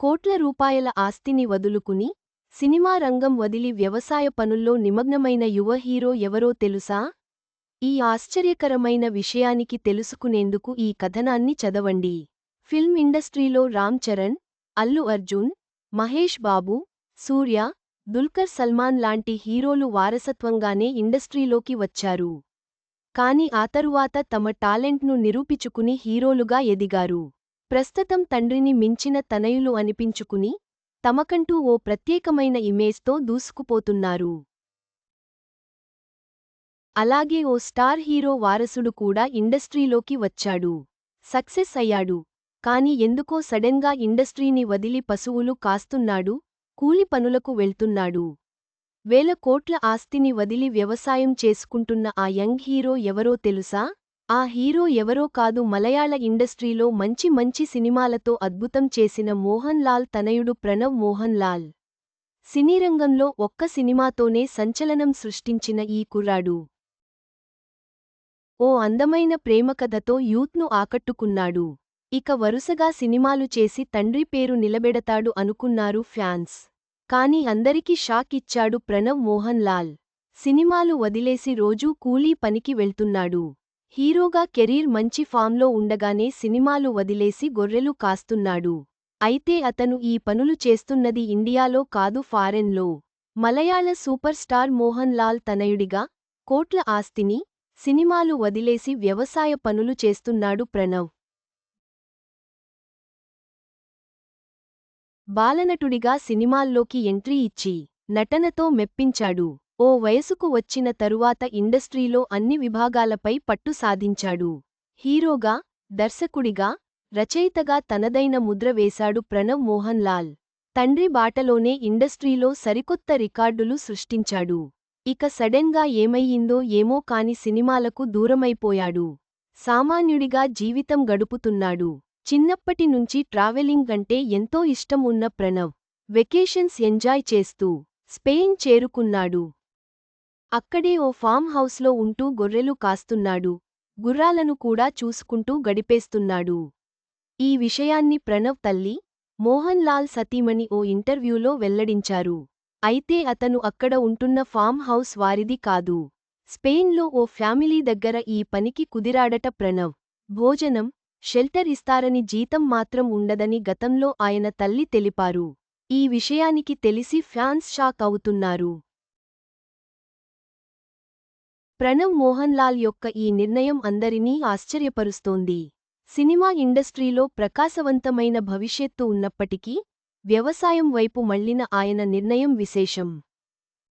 కోట్ల రూపాయల ఆస్తిని వదులుకుని సినిమా రంగం వదిలి వ్యవసాయ పనుల్లో నిమగ్నమైన యువ హీరో ఎవరో తెలుసా? ఈ ఆశ్చర్యకరమైన విషయానికి తెలుసుకునేందుకు ఈ కథనాన్ని చదవండి. ఫిల్మ్ ఇండస్ట్రీలో రామ్ చరణ్ అల్లు అర్జున్ మహేష్ బాబు సూర్య దుల్కర్ సల్మాన్ లాంటి హీరోలు వారసత్వంగానే ఇండస్ట్రీలోకి వచ్చారు. కాని ఆ తరువాత తమ టాలెంట్ను నిరూపించుకుని హీరోలుగా ఎదిగారు. ప్రస్తుతం తండ్రిని మించిన తనయులు అనిపించుకుని తమకంటూ ఓ ప్రత్యేకమైన ఇమేజ్తో దూసుకుపోతున్నారు. అలాగే ఓ స్టార్ హీరో వారసుడు కూడా ఇండస్ట్రీలోకి వచ్చాడు. సక్సెస్ అయ్యాడు. కాని ఎందుకో సడెన్గా ఇండస్ట్రీని వదిలి పశువులు కాస్తున్నాడు కూలి పనులకు వెళ్తున్నాడు. వేల కోట్ల ఆస్తిని వదిలి వ్యవసాయం చేసుకుంటున్న ఆ యంగ్ హీరో ఎవరో తెలుసా? ఆ హీరో ఎవరో కాదు మలయాళ ఇండస్ట్రీలో మంచి మంచి సినిమాలతో అద్భుతం చేసిన మోహన్ లాల్ తనయుడు ప్రణవ్ మోహన్ లాల్. సినీరంగంలో ఒక్క సినిమాతోనే సంచలనం సృష్టించిన ఈ కుర్రాడు. ఓ అందమైన ప్రేమకథతో యూత్ను ఆకట్టుకున్నాడు. ఇక వరుసగా సినిమాలు చేసి తండ్రి పేరు నిలబెడతాడు అనుకున్నారు ఫ్యాన్స్. కాని అందరికీ షాక్ ఇచ్చాడు ప్రణవ్ మోహన్ లాల్. సినిమాలు వదిలేసి రోజూ కూలీ పనికి వెళ్తున్నాడు. హీరోగా కెరీర్ మంచి ఫామ్లో ఉండగానే సినిమాలు వదిలేసి గొర్రెలు కాస్తున్నాడు. అయితే అతను ఈ పనులు చేస్తున్నది ఇండియాలో కాదు ఫారెన్లో. మలయాళ సూపర్ స్టార్ మోహన్ లాల్ తనయుడిగా కోట్ల ఆస్తిని సినిమాలు వదిలేసి వ్యవసాయ పనులు చేస్తున్నాడు ప్రణవ్. బాలనటుడిగా సినిమాల్లోకి ఎంట్రీ ఇచ్చి నటనతో మెప్పించాడు. ఓ వయసుకు వచ్చిన తరువాత ఇండస్ట్రీలో అన్ని విభాగాలపై పట్టు సాధించాడు. హీరోగా దర్శకుడిగా రచయితగా తనదైన ముద్ర వేశాడు ప్రణవ్ మోహన్ లాల్ తండ్రి బాటలోనే ఇండస్ట్రీలో సరికొత్త రికార్డులు సృష్టించాడు. ఇక సడెన్గా ఏమయ్యిందో ఏమో కాని సినిమాలకు దూరమైపోయాడు. సామాన్యుడిగా జీవితం గడుపుతున్నాడు. చిన్నప్పటి నుంచి ట్రావెలింగ్ అంటే ఎంతో ఇష్టం ఉన్న ప్రణవ్. వెకేషన్స్ ఎంజాయ్ చేస్తూ స్పెయిన్ చేరుకున్నాడు. అక్కడే ఓ ఫామ్ హౌస్లో ఉంటూ గొర్రెలు కాస్తున్నాడు. గుర్రాలను కూడా చూసుకుంటూ గడిపేస్తున్నాడు. ఈ విషయాన్ని ప్రణవ్ తల్లి మోహన్ లాల్ సతీమణి ఓ ఇంటర్వ్యూలో వెల్లడించారు. అయితే అతను అక్కడ ఉంటున్న ఫామ్ హౌస్ వారిది కాదు. స్పెయిన్లో ఓ ఫ్యామిలీ దగ్గర ఈ పనికి కుదిరాడట ప్రణవ్. భోజనం షెల్టర్ ఇస్తారని జీతం మాత్రం ఉండదని గతంలో ఆయన తల్లి తెలిపారు. ఈ విషయానికి తెలిసి ఫ్యాన్స్ షాక్ అవుతున్నారు. ప్రణవ్ మోహన్ లాల్ యొక్క ఈ నిర్ణయం అందరినీ ఆశ్చర్యపరుస్తోంది. సినిమా ఇండస్ట్రీలో ప్రకాశవంతమైన భవిష్యత్తు ఉన్నప్పటికీ వ్యవసాయం వైపు మళ్ళిన ఆయన నిర్ణయం విశేషం.